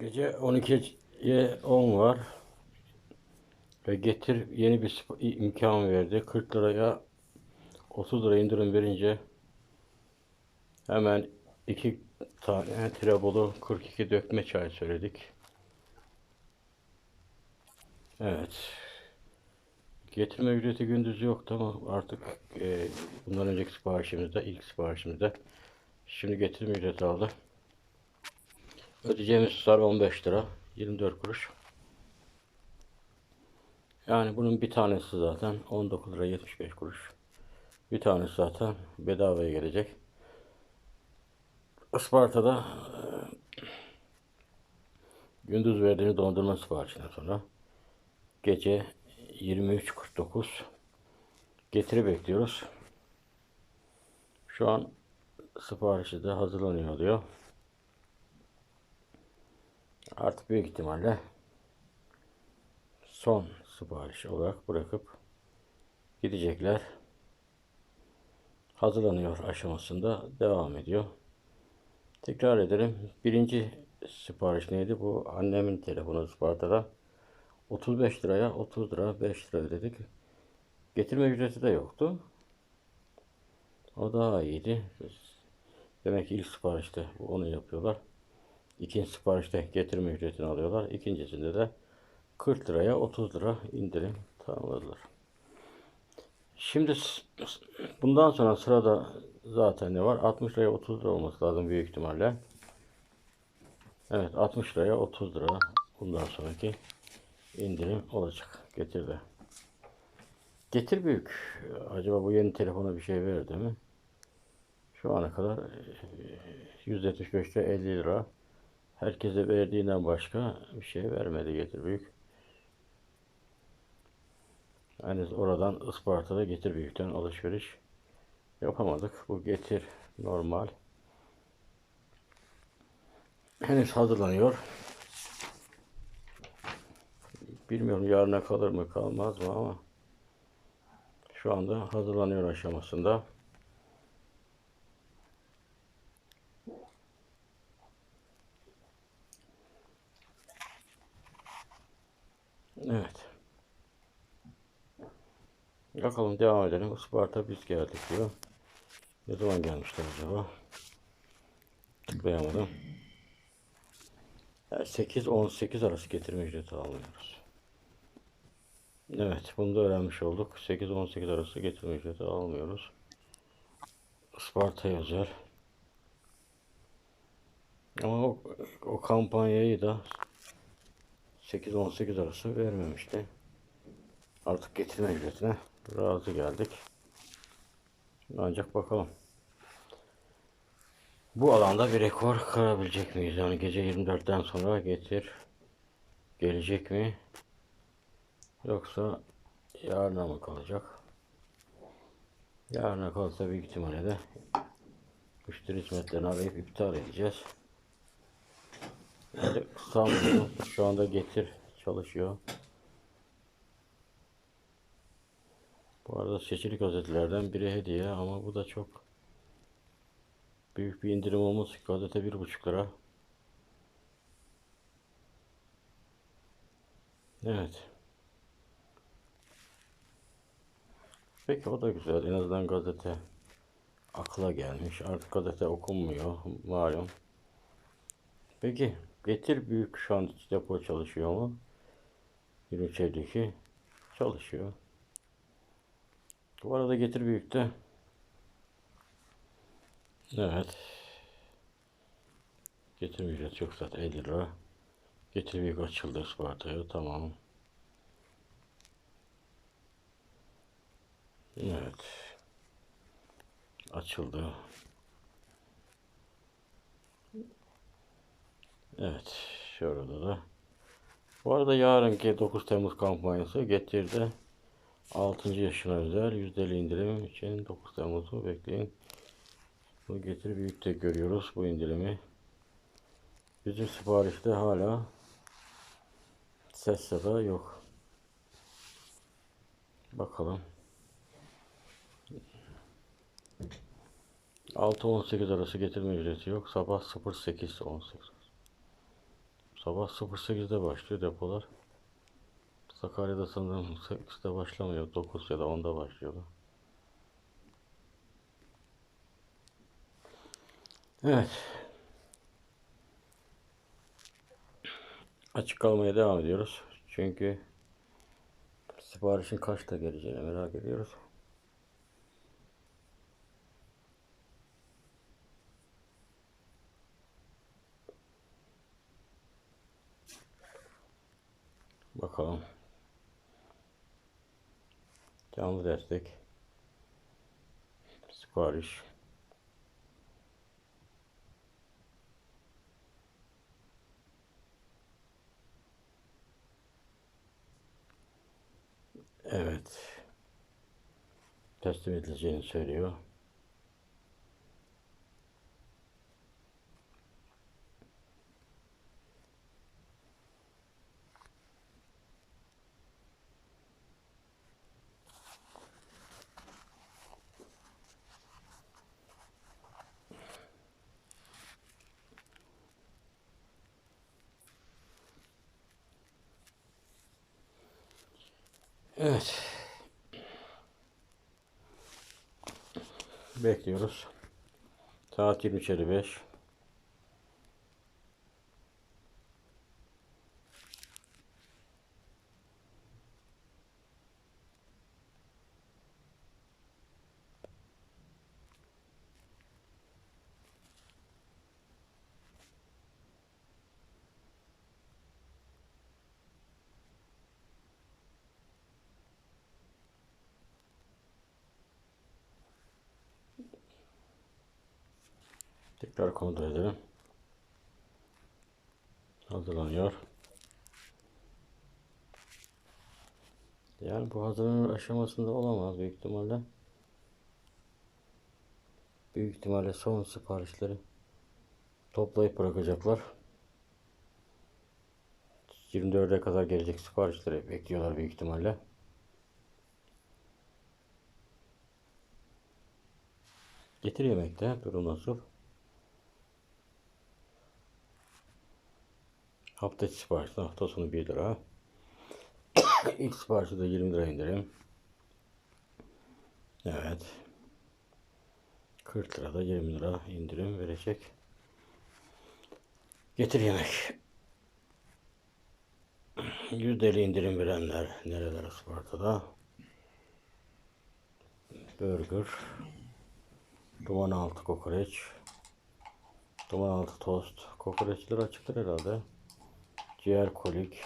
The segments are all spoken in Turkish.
Gece 12'ye 10 var. Ve getir yeni bir imkan verdi. 40 liraya 30 lira indirim verince hemen iki tane trebolu 42 dökme çay söyledik. Evet. Getirme ücreti gündüz yoktu ama artık e, bundan önceki siparişimizde, ilk siparişimizde şimdi getirme ücreti aldı. Ödeyeceğimiz tutar 15 lira, 24 kuruş. Yani bunun bir tanesi zaten 19 lira 75 kuruş. Bir tanesi zaten bedavaya gelecek. Isparta'da e, gündüz verdiğimiz dondurma siparişinden sonra gece 23.49 getiri bekliyoruz. Şu an siparişi de hazırlanıyor diyor. Artık büyük ihtimalle son sipariş olarak bırakıp gidecekler. Hazırlanıyor aşamasında devam ediyor. Tekrar edelim. Birinci sipariş neydi? Bu annemin telefonu Isparta'da. 35 liraya 30 lira 5 lira ödedik. Getirme ücreti de yoktu. O daha iyiydi. Demek ki ilk siparişte onu yapıyorlar. İkinci siparişte getirme ücretini alıyorlar. İkincisinde de 40 liraya 30 lira indirim tamamladılar. Şimdi bundan sonra sırada zaten ne var? 60 liraya 30 lira olması lazım büyük ihtimalle. Evet 60 liraya 30 lira bundan sonraki indirim olacak. Getirdi. Getir büyük. Acaba bu yeni telefona bir şey verdi mi? Şu ana kadar e, 175 lira 50 lira. Herkese verdiğinden başka bir şey vermedi Getir Büyük. Yani oradan Isparta'da Getir Büyük'ten alışveriş yapamadık. Bu Getir normal. Henüz hazırlanıyor. Bilmiyorum yarına kalır mı kalmaz mı ama şu anda hazırlanıyor aşamasında. Evet. Bakalım devam edelim. Isparta biz geldik diyor. Ne zaman gelmişler acaba? Tıklayamadım. 8-18 arası getirme ücreti almıyoruz. Evet, bunu da öğrenmiş olduk. 8-18 arası getirme ücreti almıyoruz. Isparta'ya özel. Ama o, o kampanyayı da 8-18 arası vermemişti. Artık getirme ücretine razı geldik. Ancak bakalım. Bu alanda bir rekor kırabilecek miyiz? Yani gece 24'ten sonra getir gelecek mi? Yoksa yarına mı kalacak? Yarına kalsa büyük ihtimalle de müşteri hizmetlerini arayıp iptal edeceğiz. Yani. Şu anda getir çalışıyor. Bu arada seçili gazetelerden biri hediye ama bu da çok büyük bir indirim olmuş. Gazete bir buçuk lira. Evet. Peki o da güzel. En azından gazete akla gelmiş. Artık gazete okunmuyor. Malum. Peki getir büyük şu an depo çalışıyor mu? 23.52 çalışıyor. Bu arada getir büyükte. Evet. Getir ücret yok zaten 50 lira. Getir büyük açıldı Isparta'ya tamam. Evet. Açıldı. Evet. Şurada da. Bu arada yarınki 9 Temmuz kampanyası getirdi. 6. yaşına özel yüzdeli indirim için 9 Temmuz'u bekleyin. Bu getir büyükte görüyoruz bu indirimi. Bizim siparişte hala ses sada yok. Bakalım. 6-18 arası getirme ücreti yok. Sabah 08-18. Sabah 08'de başlıyor depolar. Sakarya'da sanırım 8'de başlamıyor. 9 ya da 10'da başlıyordu. Evet. Açık kalmaya devam ediyoruz. Çünkü siparişin kaçta geleceğini merak ediyoruz. Bakalım. Canlı destek. Sipariş. Evet. Teslim edileceğini söylüyor. Evet. Bekliyoruz. Saat 23.55. Tekrar kontrol edelim. Hazırlanıyor. Yani bu hazırlanma aşamasında olamaz büyük ihtimalle. Büyük ihtimalle son siparişleri toplayıp bırakacaklar. 24'e kadar gelecek siparişleri bekliyorlar büyük ihtimalle. Getir yemekte durum nasıl? Hafta içi siparişte hafta sonu 1 lira. İlk siparişte de 20 lira indirim. Evet. 40 lirada 20 lira indirim verecek. Getir yemek. %50 indirim verenler nereler Isparta'da? Burger. Duman altı kokoreç. Duman altı tost. Kokoreçler açıktır herhalde. Ciğer kolik.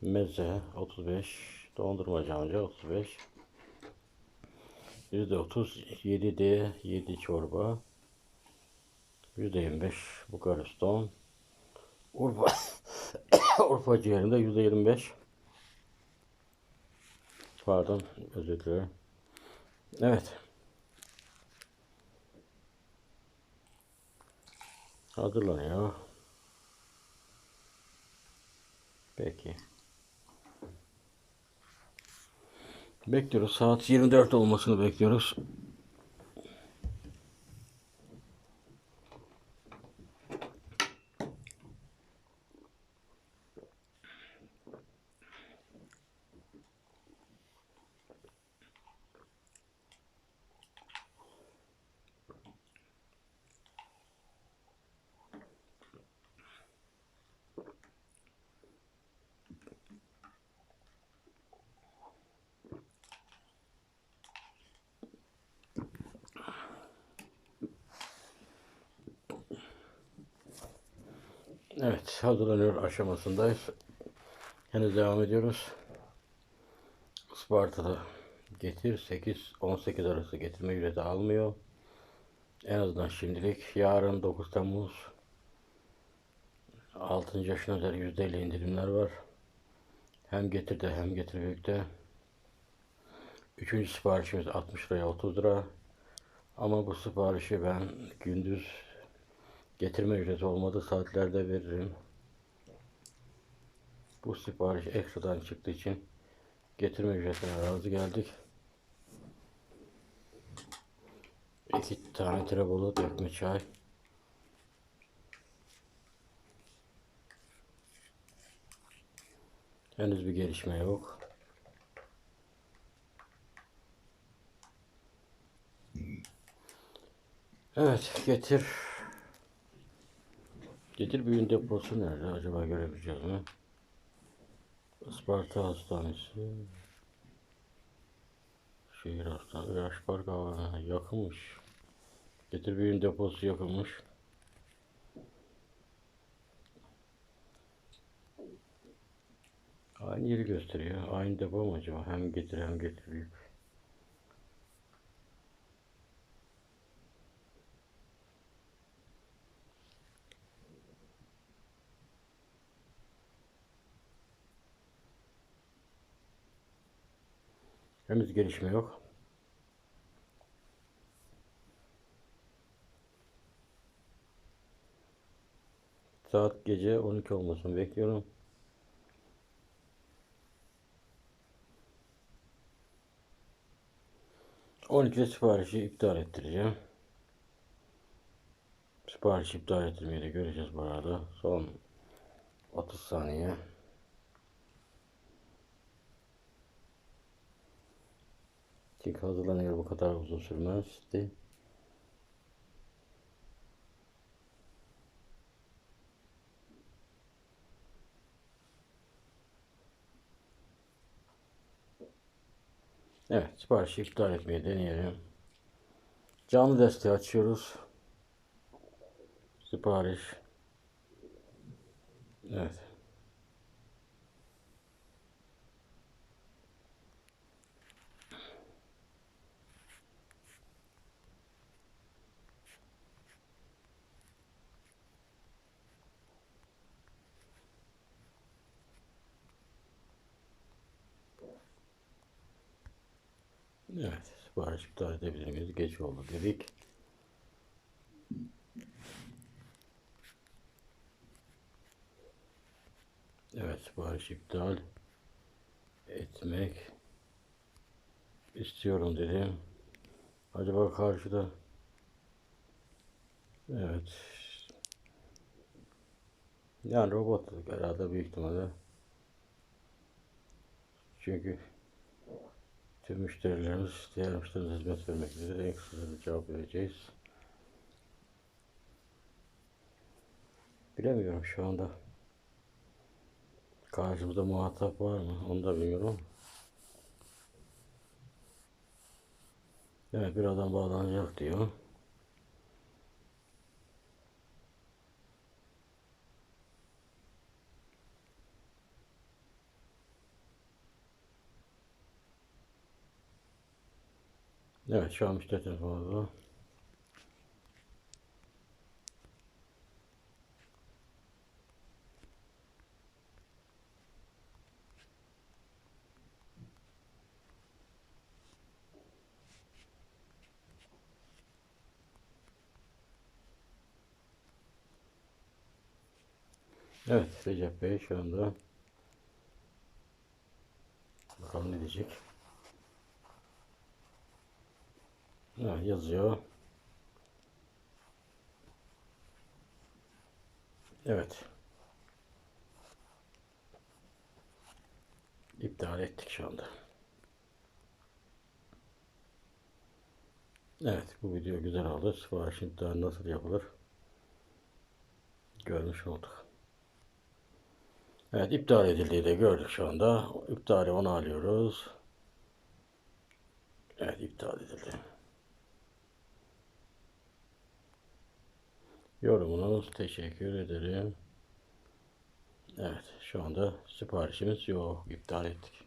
Meze 35. Dondurmacı amca 35. %30 7D 7 çorba. %25 Bukariston. Urfa Urfa ciğerinde %25. Pardon özür dilerim. Evet. Hazırlanıyor. Peki. Bekliyoruz. Saat 24 olmasını bekliyoruz. Evet, hazırlanıyor aşamasındayız. Henüz devam ediyoruz. Isparta'da getir 8-18 arası getirme ücreti almıyor. En azından şimdilik. Yarın 9 Temmuz 6. yaşına özel %50 indirimler var. Hem getirde hem getir büyükte. Üçüncü siparişimiz 60 liraya 30 lira. Ama bu siparişi ben gündüz Getirme ücreti olmadığı saatlerde veririm. Bu sipariş ekstradan çıktığı için getirme ücretine razı geldik. İki tane trebolu dökme çay. Henüz bir gelişme yok. Evet getir Getir büyüğün deposu nerede acaba görebileceğiz mi? Isparta Hastanesi. Şehir Hastanesi. Yaş Park Havaalanı yakınmış. Getir büyüğün deposu yakınmış. Aynı yeri gösteriyor. Aynı depo mu acaba? Hem getir hem getir büyük. Henüz gelişme yok. Saat gece 12 olmasını bekliyorum. On ikide siparişi iptal ettireceğim. Sipariş iptal ettirmeyi de göreceğiz bu arada. Son 30 saniye. Çünkü hazırlanıyor bu kadar uzun sürmezdi. Evet, siparişi iptal etmeyi deneyelim. Canlı desteği açıyoruz. Sipariş. Evet. Evet, sipariş iptal edebilir miyiz? Geç oldu dedik. Evet, sipariş iptal etmek istiyorum dedim. Acaba karşıda Evet. Yani robot herhalde büyük ihtimalle. Çünkü tüm müşterilerimiz diğer müşterilerimize hizmet vermek üzere en kısa sürede cevap vereceğiz. Bilemiyorum şu anda. Karşımızda muhatap var mı? Onu da bilmiyorum. Evet birazdan bağlanacak diyor. Evet şu an müşteri telefonunda. Evet Recep Bey şu anda bakalım ne diyecek. Ha, yazıyor. Evet. İptal ettik şu anda. Evet bu video güzel oldu. Sipariş iptal nasıl yapılır? Görmüş olduk. Evet iptal edildiği de gördük şu anda. İptali onu alıyoruz. Evet iptal edildi. Yorumunuz teşekkür ederim. Evet şu anda siparişimiz yok. İptal ettik.